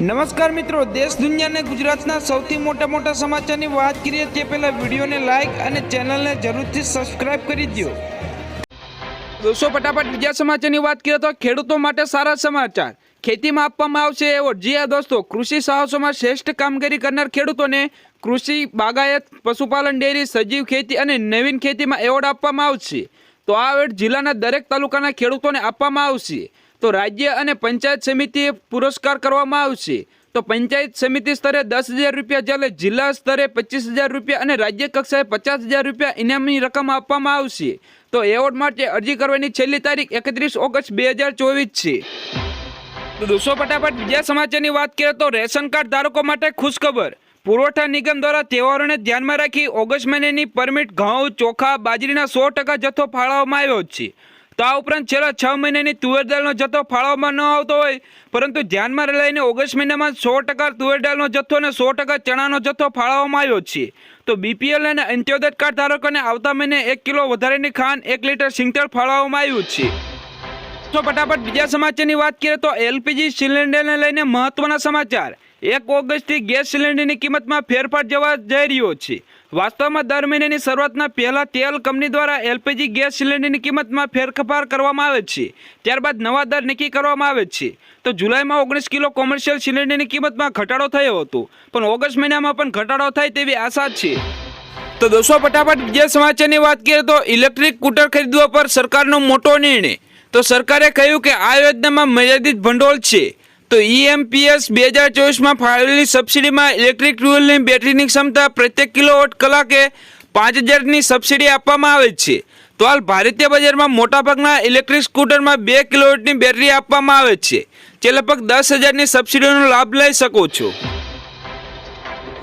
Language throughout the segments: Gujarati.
નમસ્કાર મિત્રો, દેશ દુનિયાને ગુજરાતના સૌથી મોટા મોટા સમાચારની વાત કરીએ તે પહેલાં વિડીયોને લાઇક અને ચેનલને જરૂરથી સબસ્ક્રાઇબ કરી દો દોસ્તો, ફટાફટ બીજા સમાચારની વાત કરીએ તો ખેડૂતો માટે સારા સમાચાર. ખેતીમાં આપવામાં આવશે એવોર્ડ. જી હા, દોસ્તો, કૃષિ સાહસોમાં શ્રેષ્ઠ કામગીરી કરનાર ખેડૂતોને કૃષિ, બાગાયત, પશુપાલન, ડેરી, સજીવ ખેતી અને નવીન ખેતીમાં એવોર્ડ આપવામાં આવશે. તો આ એવોર્ડ જિલ્લાના દરેક તાલુકાના ખેડૂતોને આપવામાં આવશે. તો રાજ્ય અને પંચાયત સમિતિએ પુરસ્કાર કરવામાં આવશે. તો પંચાયત સમિતિ સ્તરે દસ હજાર રૂપિયા, જ્યારે જિલ્લા સ્તરે પચીસ હજાર રૂપિયા અને રાજ્ય કક્ષાએ પચાસ હજાર રૂપિયા ઇનામની રકમ આપવામાં આવશે. તો એવોર્ડ માટે અરજી કરવાની છેલ્લી તારીખ એકત્રીસ ઓગસ્ટ બે હજાર ચોવીસ છે. તો દોસ્તો, ફટાફટ બીજા સમાચારની વાત કરીએ તો રેશન કાર્ડ ધારકો માટે ખુશખબર. પુરવઠા નિગમ દ્વારા તહેવારોને ધ્યાનમાં રાખી ઓગસ્ટ મહિનાની પરમિટ ઘઉં, ચોખા, બાજરીના સો ટકા જથ્થો ફાળવવામાં આવ્યો છે. તો આ ઉપરાંત છેલ્લા છ મહિનાની તુવેર દાળનો જથ્થો ફાળવવામાં ન આવતો હોય, પરંતુ ધ્યાનમાં લઈને ઓગસ્ટ મહિનામાં સો ટકા તુવેર દાળનો જથ્થો અને સો ટકા ચણાનો જથ્થો ફાળવવામાં આવ્યો છે. તો બીપીએલ અને અંત્યોદય કાર્ડ ધારકોને આવતા મહિને એક કિલો વધારેની ખાંડ એક લીટર સિંગતેલ ફાળવવામાં આવ્યું છે. તો ફટાફટ બીજા સમાચારની વાત કરીએ તો એલપીજી સિલિન્ડરને લઈને મહત્વના સમાચાર. એક ઓગસ્ટથી ગેસ સિલિન્ડરની કિંમતમાં ફેરફાર જવા જઈ રહ્યો છે. વાસ્તવમાં દર મહિનાની શરૂઆતના પહેલાં તેલ કંપની દ્વારા એલપીજી ગેસ સિલિન્ડરની કિંમતમાં ફેરફાર કરવામાં આવે છે. ત્યારબાદ નવા દર નક્કી કરવામાં આવે છે. તો જુલાઈમાં ઓગણીસ કિલો કોમર્શિયલ સિલિન્ડરની કિંમતમાં ઘટાડો થયો હતો. પણ ઓગસ્ટ મહિનામાં પણ ઘટાડો થાય તેવી આશા છે. તો દોસ્તો, ફટાફટ બીજા સમાચારની વાત કરીએ તો ઇલેક્ટ્રિક સ્કૂટર ખરીદવા પર સરકારનો મોટો નિર્ણય. તો સરકારે કહ્યું કે આ યોજનામાં મર્યાદિત ભંડોળ છે. તો ઈએમપીએસ બે હજાર ચોવીસમાં ફાળવેલી સબસિડીમાં ઇલેક્ટ્રિક ટ્યુબવેલની બેટરીની ક્ષમતા પ્રત્યેક કિલોવોટ કલાકે પાંચ હજારની સબસિડી આપવામાં આવે છે. તો હાલ ભારતીય બજારમાં મોટાભાગના ઇલેક્ટ્રિક સ્કૂટરમાં બે કિલોવોટની બેટરી આપવામાં આવે છે. જે લગભગ દસ હજારની સબસિડીનો લાભ લઈ શકો છો.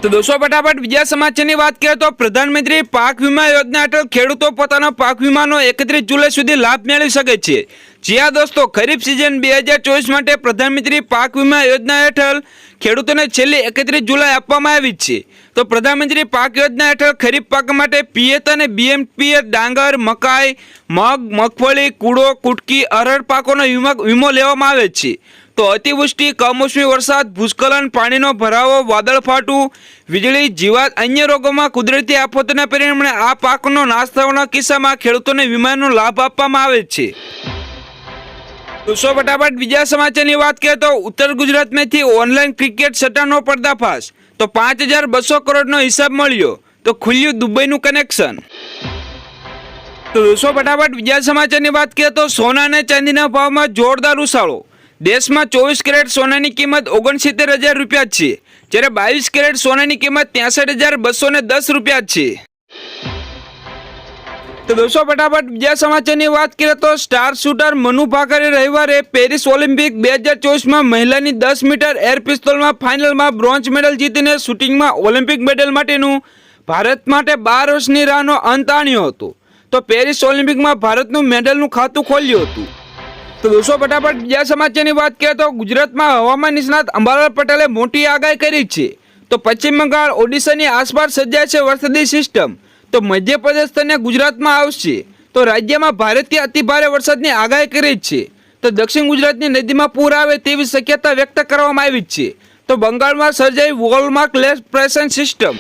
તો દોસ્તો, ફટાફટ બીજા સમાચારની વાત કરીએ તો પ્રધાનમંત્રી પાક વીમા યોજના હેઠળ ખેડૂતો પોતાના પાક વીમાનો એકત્રીસ જુલાઈ સુધી લાભ મેળવી શકે છે. જ્યાં દોસ્તો, ખરીફ સિઝન બે હજાર ચોવીસ માટે પ્રધાનમંત્રી પાક વીમા યોજના હેઠળ ખેડૂતોને છેલ્લી એકત્રીસ જુલાઈ આપવામાં આવી છે. તો પ્રધાનમંત્રી પાક યોજના હેઠળ ખરીફ પાક માટે પિયત અને બીએમપીએસ ડાંગર, મકાઈ, મગ, મગફળી, કૂડો, કુટકી, અરડ પાકોનો વીમો વીમો લેવામાં આવે છે. તો અતિવૃષ્ટિ, કમોસમી વરસાદ, ભૂસ્ખલન, પાણીનો ભરાવો, વાદળ ફાટવું વીજળી, જીવાત, અન્ય રોગોમાં કુદરતી આફતોના પરિણામે આ પાકનો નાશ થવાના કિસ્સામાં ખેડૂતોને વીમાનો લાભ આપવામાં આવે છે. દોસ્તો ફટાફટ બીજા સમાચારની વાત કરીએ તો ઉત્તર ગુજરાતમાંથી ઓનલાઈન ક્રિકેટ સટ્ટાનો પર્દાફાશ. તો પાંચ હજાર બસો કરોડનો હિસાબ મળ્યો. તો ખુલ્યું દુબઈનું કનેક્શન. તો દોસ્તો ફટાફટ બીજા સમાચારની વાત કરીએ તો સોના અને ચાંદીના ભાવમાં જોરદાર ઉછાળો. દેશમાં ચોવીસ કેરેટ સોનાની કિંમત ઓગણસિત્તેર હજાર રૂપિયા છે. જ્યારે બાવીસ કેરેટ સોનાની કિંમત ત્યાંસઠ હજાર બસો ને દસ રૂપિયા છે. તો દોસ્તો, ફટાફટ બીજા સમાચારની વાત કરીએ તો સ્ટાર શૂટર મનુ ભાકરે રવિવારે પેરિસ ઓલિમ્પિક બે હજાર ચોવીસમાં મહિલાની દસ મીટર એર પિસ્તોલમાં ફાઇનલમાં બ્રોન્ઝ મેડલ જીતીને શૂટિંગમાં ઓલિમ્પિક મેડલ માટેનું ભારત માટે બાર વર્ષની રાહનો અંત આણ્યો હતો. તો પેરિસ ઓલિમ્પિકમાં ભારતનું મેડલનું ખાતું ખોલ્યું હતું. તો દોસ્તો, ફટાફટ બીજા સમાચારની વાત કરીએ તો ગુજરાતમાં હવામાન નિષ્ણાત અંબાલાલ પટેલે મોટી આગાહી કરી છે. તો પશ્ચિમ બંગાળ, ઓડિશાની આસપાસ સર્જાય છે વરસાદી સિસ્ટમ. તો મધ્યપ્રદેશ અને ગુજરાતમાં આવશે. તો રાજ્યમાં ભારેથી અતિભારે વરસાદની આગાહી કરી છે. તો દક્ષિણ ગુજરાતની નદીમાં પૂર આવે તેવી શક્યતા વ્યક્ત કરવામાં આવી છે. તો બંગાળમાં સર્જાઈ વોલમાર્ક લેસ પ્રેશન સિસ્ટમ.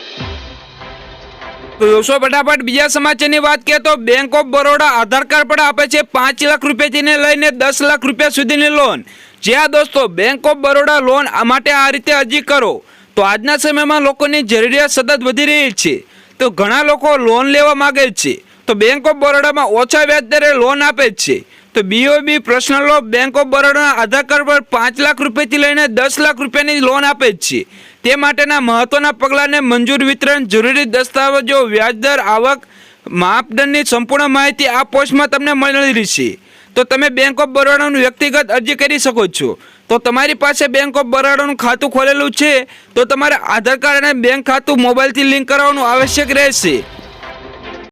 તો દોસ્તો ફટાફટ બીજા સમાચારની વાત કરીએ તો bank of Baroda Aadhaar card પણ આપે છે, પાંચ લાખ રૂપિયાથી લઈને દસ લાખ રૂપિયા સુધીની લોન જ્યાં દોસ્તો બેંક ઓફ બરોડા લોન માટે આ રીતે અરજી કરો. તો આજના સમયમાં લોકોની જરૂરિયાત સતત વધી રહી છે. તો ઘણા લોકો લોન લેવા માગે છે. તો બેંક ઓફ બરોડામાં ઓછા વ્યાજ દરે લોન આપે છે. તો BOB personal loan bank of બરોડાના Aadhaar card પર પાંચ લાખ રૂપિયાથી લઈને દસ લાખ રૂપિયાની લોન આપે છે. તે માટેના મહત્વના પગલાંને મંજૂર વિતરણ જરૂરી દસ્તાવેજો, વ્યાજદર, આવક, માપદંડની સંપૂર્ણ માહિતી આ પોસ્ટમાં તમને મળી રહેશે. તો તમે બેંક ઓફ બરોડાનું વ્યક્તિગત અરજી કરી શકો છો. તો તમારી પાસે બેંક ઓફ બરોડાનું ખાતું ખોલેલું છે, તો તમારે આધાર કાર્ડ અને બેંક ખાતું મોબાઈલથી લિંક કરાવવાનું આવશ્યક રહેશે.